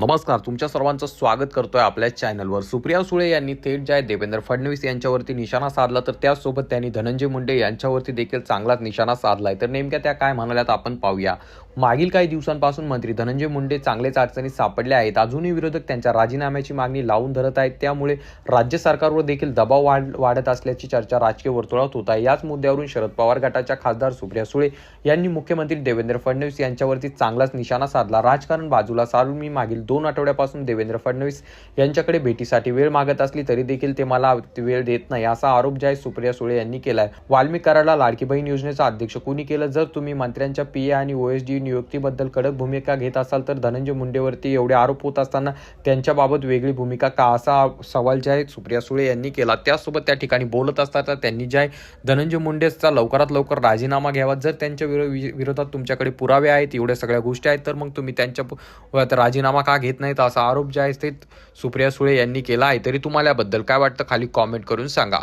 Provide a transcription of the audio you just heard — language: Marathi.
नमस्कार तुमच्या सर्वांचं स्वागत करतोय आपल्या चॅनलवर. सुप्रिया सुळे यांनी थेट जे आहे देवेंद्र फडणवीस यांच्यावरती निशाणा साधला तर त्याचसोबत त्यांनी धनंजय मुंडे यांच्यावरती देखील चांगलाच निशाणा साधलाय. तर नेमक्या त्या काय म्हणाल्यात आपण पाहूया. मागील काही दिवसांपासून मंत्री धनंजय मुंडे चांगलेच अडचणीत सापडले आहेत. अजूनही विरोधक त्यांच्या राजीनाम्याची मागणी लावून धरत आहेत. त्यामुळे राज्य सरकारवर देखील दबाव वाढ वाढत असल्याची चर्चा राजकीय वर्तुळात होत आहे. याच मुद्द्यावरून शरद पवार गटाच्या खासदार सुप्रिया सुळे यांनी मुख्यमंत्री देवेंद्र फडणवीस यांच्यावरती चांगलाच निशाणा साधला. राजकारण बाजूला सारून मी मागील दोन आठवड्यापासून देवेंद्र फडणवीस यांच्याकडे भेटीसाठी वेळ मागत असली तरी देखील ते मला वेळ देत नाही असा आरोप जाय सुप्रिया सुळे यांनी केलाय. वाल्मिक कराडला लाडकी बहीण योजनेचा अध्यक्ष कुणी केलं? जर तुम्ही मंत्र्यांच्या पीए आणि ओएसडी नियुक्तीबद्दल कडक भूमिका घेत असाल तर धनंजय मुंडेवरती एवढे आरोप होत असताना त्यांच्याबाबत वेगळी भूमिका का? असा सवाल जे आहे सुप्रिया सुळे यांनी केला. त्यासोबत त्या ठिकाणी बोलत असताना त्यांनी जे आहे धनंजय मुंडेचा लवकरात लवकर राजीनामा घ्यावा. जर त्यांच्या वि- विरोधात तुमच्याकडे पुरावे आहेत एवढ्या सगळ्या गोष्टी आहेत तर मग तुम्ही त्यांच्या राजीनामा का घेत नाहीत असा आरोप जे आहे ते सुप्रिया सुळे यांनी केला आहे तरी तुम्हाला याबद्दल काय वाटतं? खाली कॉमेंट करून सांगा.